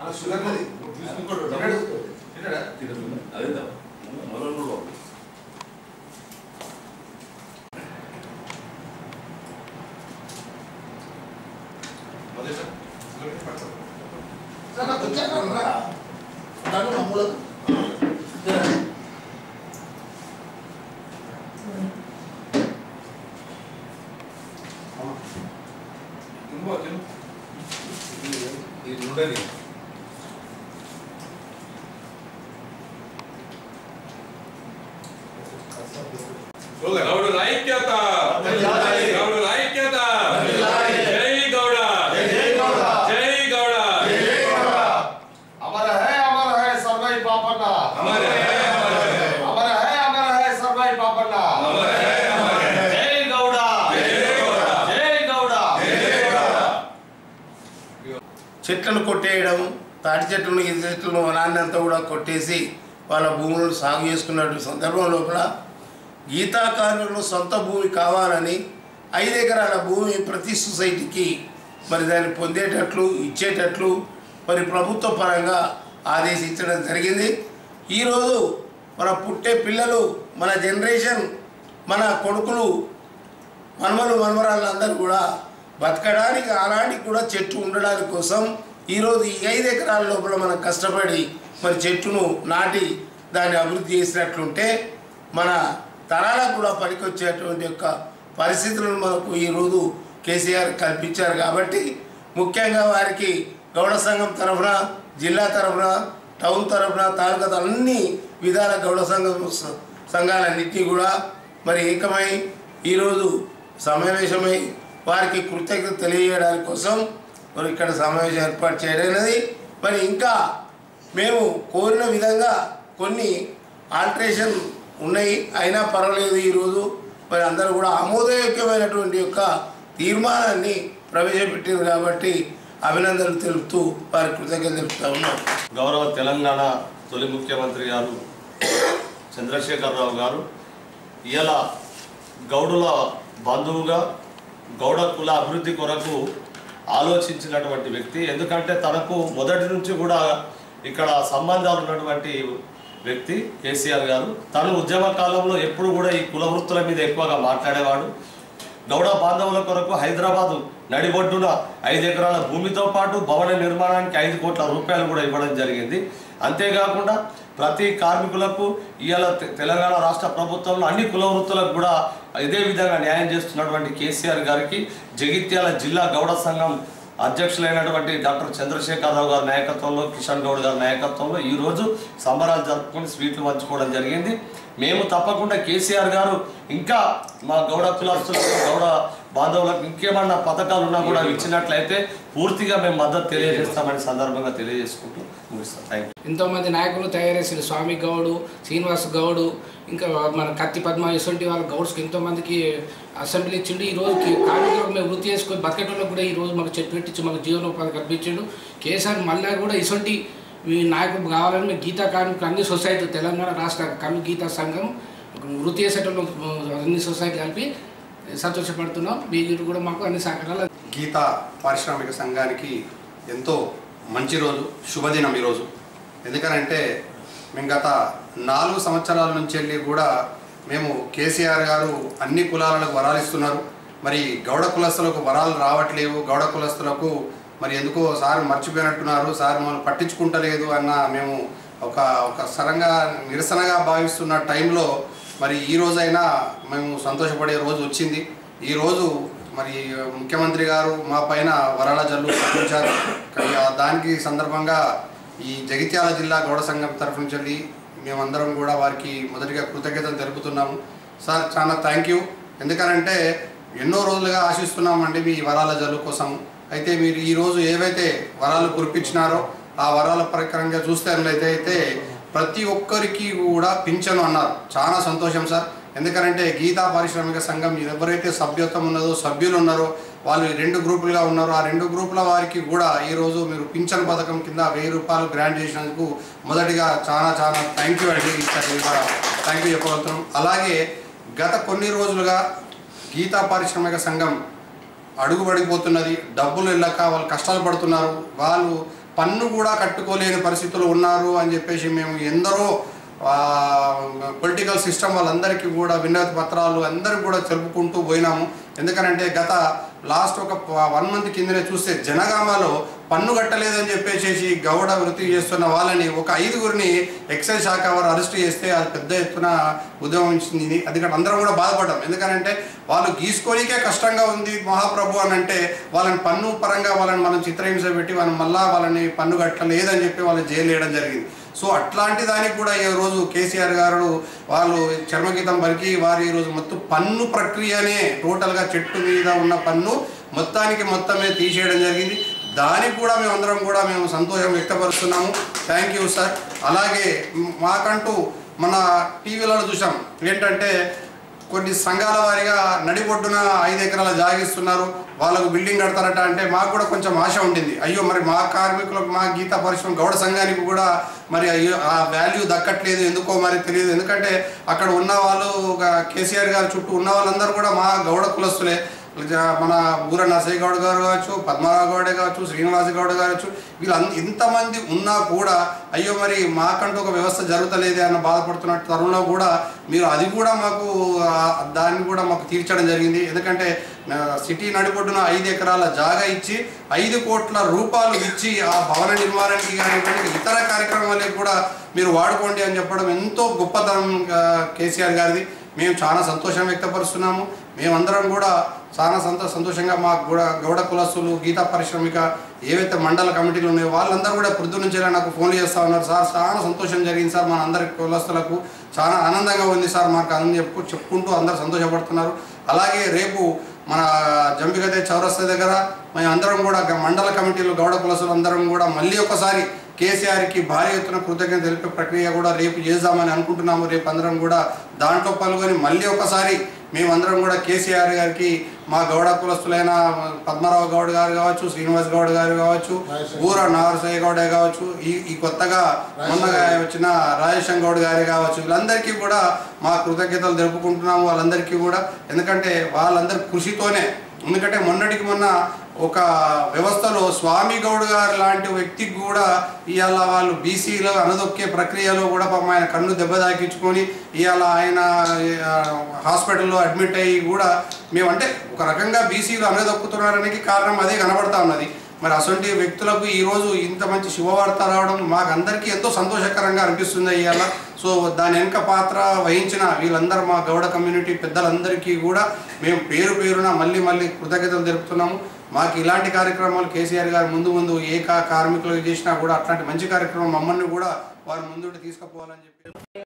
అలా షుగర్ లేదు ఇంకోటి తినడు. తినడా? అదే మొదలు మొదటి సార్. షుగర్ పడతారు. సార్ నాకు చెట్లను కొట్టేయడం తాటి చెట్లను ఈ చెట్లను వనాన్ని కూడా కొట్టేసి వాళ్ళ భూములను సాగు చేసుకున్నటువంటి సందర్భం లోపల గీతాకారులు సొంత భూమి కావాలని ఐదు ఎకరాల భూమి ప్రతి సొసైటీకి మరి దాన్ని పొందేటట్లు ఇచ్చేటట్లు మరి ప్రభుత్వ పరంగా ఆదేశించడం జరిగింది. ఈరోజు మన పుట్టే పిల్లలు మన జనరేషన్ మన కొడుకులు మనమలు మనమరాళ్ళందరూ కూడా బతకడానికి అలాంటి కూడా చెట్టు ఉండడానికి కోసం ఈరోజు ఈ ఐదు ఎకరాల లోపల మనం కష్టపడి మరి చెట్టును నాటి దాన్ని అభివృద్ధి చేసినట్లుంటే మన తరాలకు కూడా పనికొచ్చేటువంటి యొక్క పరిస్థితులను మనకు ఈరోజు కేసీఆర్ కల్పించారు కాబట్టి ముఖ్యంగా వారికి గౌడ సంఘం తరఫున జిల్లా తరఫున టౌన్ తరఫున తాలూకా అన్ని విధాల గౌడ సంఘం సంఘాలన్నింటినీ కూడా మరి ఏకమై ఈరోజు సమావేశమై వారికి కృతజ్ఞత తెలియజేయడానికి కోసం మరి ఇక్కడ సమావేశం ఏర్పాటు చేయడమైనది మరి ఇంకా మేము కోరిన విధంగా కొన్ని ఆల్టరేషన్ ఉన్నాయి. అయినా పర్వాలేదు ఈరోజు మరి అందరూ కూడా ఆమోదయోగ్యమైనటువంటి యొక్క తీర్మానాన్ని ప్రవేశపెట్టారు కాబట్టి అభినందనలు తెలుపుతూ వారి కృతజ్ఞత తెలుపుతా ఉన్నాం. గౌరవ తెలంగాణ తొలి ముఖ్యమంత్రి గారు చంద్రశేఖరరావు గారు ఇలా గౌడుల బంధువుగా గౌడ కుల అభివృద్ధి కొరకు ఆలోచించినటువంటి వ్యక్తి. ఎందుకంటే తనకు మొదటి నుంచి కూడా ఇక్కడ సంబంధాలు ఉన్నటువంటి వ్యక్తి కేసీఆర్ గారు. తను ఉద్యమ కాలంలో ఎప్పుడు కూడా ఈ కుల వృత్తుల మీద ఎక్కువగా మాట్లాడేవాడు. గౌడ బాంధవుల కొరకు హైదరాబాదు నడిబొడ్డున ఐదు ఎకరాల భూమితో పాటు భవన నిర్మాణానికి ఐదు కోట్ల రూపాయలు కూడా ఇవ్వడం జరిగింది. అంతేకాకుండా ప్రతి కార్మికులకు ఇవాళ తె- తెలంగాణ రాష్ట్ర ప్రభుత్వంలో అన్ని కుల వృత్తులకు కూడా ఇదే విధంగా న్యాయం చేస్తున్నటువంటి కేసీఆర్ గారికి జగిత్యాల జిల్లా గౌడ సంఘం అధ్యక్షులైనటువంటి డాక్టర్ చంద్రశేఖరరావు గారి నాయకత్వంలో కిషన్ గౌడ్ గారి నాయకత్వంలో ఈరోజు సంబరాలు జరుపుకొని స్వీట్లు పంచుకోవడం జరిగింది. మేము తప్పకుండా కేసీఆర్ గారు ఇంకా మా గౌడ కులస్తులకు గౌడ బాంధవులకు ఇంకేమన్నా పథకాలు ఉన్నా కూడా ఇచ్చినట్లయితే పూర్తిగా మేము మద్దతు తెలియజేస్తామని సందర్భంగా తెలియజేసుకుంటూ ముగిస్తాం. థ్యాంక్ యూ ఎంతోమంది నాయకులు తయారేసిన స్వామి గౌడు శ్రీనివాస్ గౌడు ఇంకా మన కత్తి పద్మ ఇటువంటి వాళ్ళ గౌడ్స్కి ఎంతోమందికి అసెంబ్లీ ఇచ్చిండు. ఈ రోజు కార్మికులకు మేము వృత్తి చేసుకొని బతకటంలో కూడా ఈ రోజు మాకు చెట్టు పెట్టించి మాకు జీవనోపాధి కల్పించిండు. కేసీఆర్ మళ్ళా కూడా ఇటువంటి ఈ నాయకులు కావాలని మేము గీతా కార్మికులు అన్ని సొసైటీ తెలంగాణ రాష్ట్ర కవి గీతా సంఘం వృత్తి చేసేటోళ్ళు అన్ని సొసైటీ కలిపి సంతోషపడుతున్నాం. మీరు కూడా మాకు అన్ని సహకారాలు గీత పారిశ్రామిక సంఘానికి ఎంతో మంచి రోజు శుభదినం ఈరోజు ఎందుకనంటే మేము గత నాలుగు సంవత్సరాల నుంచి వెళ్ళి కూడా మేము కేసీఆర్ గారు అన్ని కులాలకు వరాలు ఇస్తున్నారు. మరి గౌడ కులస్తులకు వరాలు రావట్లేవు. గౌడ కులస్తులకు మరి ఎందుకో సార్ మర్చిపోయినట్టున్నారు. సార్ మమ్మల్ని పట్టించుకుంటలేదు అన్న మేము ఒక ఒక సరంగా నిరసనగా భావిస్తున్న టైంలో మరి ఈ రోజైనా మేము సంతోషపడే రోజు వచ్చింది. ఈరోజు మరి ముఖ్యమంత్రి గారు మా పైన వరాల జల్లు పంపించారు కానీ దానికి సందర్భంగా ఈ జగిత్యాల జిల్లా గౌడ సంఘం తరఫు నుంచి మేమందరం కూడా వారికి మొదటిగా కృతజ్ఞతలు తెలుపుతున్నాము. సార్ చాలా థ్యాంక్ యూ. ఎందుకనంటే ఎన్నో రోజులుగా ఆశిస్తున్నామండి మీ వరాల జల్లు కోసం. అయితే మీరు ఈరోజు ఏవైతే వరాలు కురిపించినారో ఆ వరాల ప్రకారంగా చూస్తే ప్రతి ఒక్కరికి కూడా పింఛను అన్నారు. చాలా సంతోషం సార్. ఎందుకంటే గీతా పారిశ్రామిక సంఘం ఎవరైతే సభ్యత్వం ఉన్నదో సభ్యులు ఉన్నారో వాళ్ళు రెండు గ్రూపులుగా ఉన్నారో. ఆ రెండు గ్రూపుల వారికి కూడా ఈరోజు మీరు పింఛన్ పథకం కింద వెయ్యి రూపాయలు గ్రాంట్ చేసినందుకు మొదటిగా చాలా చాలా థ్యాంక్ యూ అండి థ్యాంక్ యూ చెప్పగలుగుతున్నాం. అలాగే గత కొన్ని రోజులుగా గీతా పారిశ్రామిక సంఘం అడుగుబడిపోతున్నది. డబ్బులు వెళ్ళక వాళ్ళు కష్టాలు పడుతున్నారు. వాళ్ళు పన్ను కూడా కట్టుకోలేని పరిస్థితులు ఉన్నారు అని చెప్పేసి మేము ఎందరో పొలిటికల్ సిస్టమ్ వాళ్ళందరికీ కూడా వినతి పత్రాలు అందరికీ కూడా తెలుపుకుంటూ పోయినాము. ఎందుకనంటే గత లాస్ట్ ఒక వన్ మంత్ కిందనే చూస్తే జనగామలో పన్ను కట్టలేదని చెప్పేసి గౌడ వృత్తి చేస్తున్న వాళ్ళని ఒక ఐదుగురిని ఎక్సైజ్ శాఖ వారు అరెస్ట్ చేస్తే అది పెద్ద ఎత్తున ఉద్యమించింది. అది అందరం కూడా బాధపడ్డాం. ఎందుకనంటే వాళ్ళు గీసుకోనికే కష్టంగా ఉంది మహాప్రభు అని అంటే వాళ్ళని పన్ను పరంగా వాళ్ళని మనం చిత్రహింస పెట్టి మనం మళ్ళా వాళ్ళని పన్ను కట్టలేదని చెప్పి వాళ్ళు జైలు వేయడం జరిగింది. సో అట్లాంటి దానికి కూడా ఈ రోజు కేసీఆర్ గారు వాళ్ళు చర్మగీతం పలికి వారు ఈరోజు మొత్తం పన్ను ప్రక్రియనే టోటల్గా చెట్టు మీద ఉన్న పన్ను మొత్తానికి మొత్తమే తీసేయడం జరిగింది. దానికి కూడా మేమందరం కూడా మేము సంతోషం వ్యక్తపరుస్తున్నాము. Thank you sir. అలాగే మాకంటూ మన టీవీలలో చూసాం ఏంటంటే కొన్ని సంఘాల వారిగా నడిబొడ్డున ఐదు ఎకరాల జాగిస్తున్నారు వాళ్ళకు బిల్డింగ్ కడతారట అంటే మాకు కూడా కొంచెం ఆశ ఉండింది. అయ్యో మరి మా కార్మికులకు మా గీత పరిశ్రమ గౌడ సంఘానికి కూడా మరి అయ్యో ఆ వాల్యూ దక్కట్లేదు ఎందుకో మరి తెలియదు. ఎందుకంటే అక్కడ ఉన్న వాళ్ళు ఒక కేసీఆర్ గారి చుట్టూ ఉన్న వాళ్ళందరూ కూడా మా గౌడ కులస్తులే. మన ఊర నరసయ్య గౌడ్ గారు కావచ్చు పద్మరావు గౌడే కావచ్చు శ్రీనివాస గౌడ్ కావచ్చు వీళ్ళంత ఇంతమంది ఉన్నా కూడా అయ్యో మరి మాకంటూ ఒక వ్యవస్థ జరుగుతలేదే అన్న బాధపడుతున్న తరుణంలో కూడా మీరు అది కూడా మాకు దాన్ని కూడా మాకు తీర్చడం జరిగింది. ఎందుకంటే సిటీ నడిపొడ్డున ఐదు ఎకరాల జాగా ఇచ్చి ఐదు కోట్ల రూపాయలు ఇచ్చి ఆ భవన నిర్మాణానికి కానివ్వండి ఇతర కార్యక్రమాలకు కూడా మీరు వాడుకోండి అని చెప్పడం ఎంతో గొప్పతనం కేసీఆర్ గారిది. మేము చాలా సంతోషం వ్యక్తపరుస్తున్నాము. మేమందరం కూడా చాలా సంత సంతోషంగా మా గౌడ గౌడ కులస్తులు గీతా పరిశ్రమిక ఏవైతే మండల కమిటీలు ఉన్నాయో వాళ్ళందరూ కూడా పొద్దు నుంచి నాకు ఫోన్లు చేస్తూ ఉన్నారు. సార్ చాలా సంతోషం జరిగింది సార్ మన అందరి కులస్తులకు. చాలా ఆనందంగా ఉంది సార్ మాకు అని చెప్పు చెప్పుకుంటూ అందరూ సంతోషపడుతున్నారు. అలాగే రేపు మన జంబిగదే చౌరస్తా దగ్గర మేము అందరం కూడా మండల కమిటీలు గౌడ కులసులు అందరం కూడా మళ్ళీ ఒకసారి కేసీఆర్కి భారీ ఎత్తున కృతజ్ఞత తెలిపే ప్రక్రియ కూడా రేపు చేద్దామని అనుకుంటున్నాము. రేపు అందరం కూడా దాంట్లో పాల్గొని మళ్ళీ ఒకసారి మేమందరం కూడా కేసీఆర్ గారికి మా గౌడ కులస్తులైన పద్మరావు గౌడ్ గారు కావచ్చు శ్రీనివాస్ గౌడ్ గారు కావచ్చు ఊర నారసయ్య గౌడే కావచ్చు ఈ ఈ కొత్తగా మొన్నగా వచ్చిన రాజేశం గౌడ్ గారే కావచ్చు వీళ్ళందరికీ కూడా మా కృతజ్ఞతలు తెలుపుకుంటున్నాము వాళ్ళందరికీ కూడా. ఎందుకంటే వాళ్ళందరి కృషితోనే ఎందుకంటే మొన్నటికి మొన్న ఒక వ్యవస్థలో స్వామి గౌడ్ గారు లాంటి వ్యక్తికి కూడా ఇవాళ వాళ్ళు బీసీలో అనదొక్కే ప్రక్రియలో కూడా పాపం ఆయన కన్ను దెబ్బ తాకించుకొని ఇవాళ ఆయన హాస్పిటల్లో అడ్మిట్ అయ్యి కూడా మేమంటే ఒక రకంగా బీసీలు అనదొక్కుతున్నారనికి కారణం అదే కనబడతా ఉన్నది. మరి అసొంటి వ్యక్తులకు ఈరోజు ఇంత మంచి శుభవార్త రావడం మాకు అందరికీ ఎంతో సంతోషకరంగా అనిపిస్తుంది ఇవాళ. సో దాని వెనుక పాత్ర వహించిన వీళ్ళందరూ మా గౌడ కమ్యూనిటీ పెద్దలందరికీ కూడా మేము పేరు పేరున మళ్ళీ మళ్ళీ కృతజ్ఞతలు తెలుపుతున్నాము. మాకు ఇలాంటి కార్యక్రమాలు కేసీఆర్ గారు ముందు ముందు ఏ కార్మికులు కార్మికులకు చేసినా కూడా అట్లాంటి మంచి కార్యక్రమం మమ్మల్ని కూడా వారు ముందుండి తీసుకుపోవాలని చెప్పి